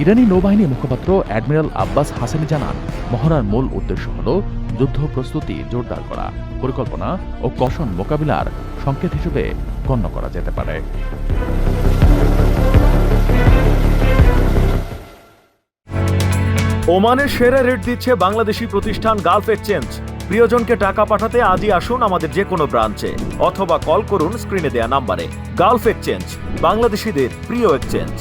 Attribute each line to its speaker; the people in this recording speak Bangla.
Speaker 1: ইরানি নৌবাহিনী মুখপাত্র অ্যাডমিরাল আব্বাস হাসানি জানান, মহড়ার মূল উদ্দেশ্য হল যুদ্ধ প্রস্তুতি জোরদার করা, পরিকল্পনা ও কষণ মোকাবিলার সংকেত হিসেবে গণ্য করা যেতে পারে।
Speaker 2: ওমানের সেরা রেট দিচ্ছে বাংলাদেশি প্রতিষ্ঠান গালফ এক্সচেঞ্জ। প্রিয়জনকে টাকা পাঠাতে আজই আসুন আমাদের যে কোনো ব্রাঞ্চে, অথবা কল করুন স্ক্রিনে দেয়া নাম্বারে। গালফ এক্সচেঞ্জ, বাংলাদেশিদের প্রিয় এক্সচেঞ্জ।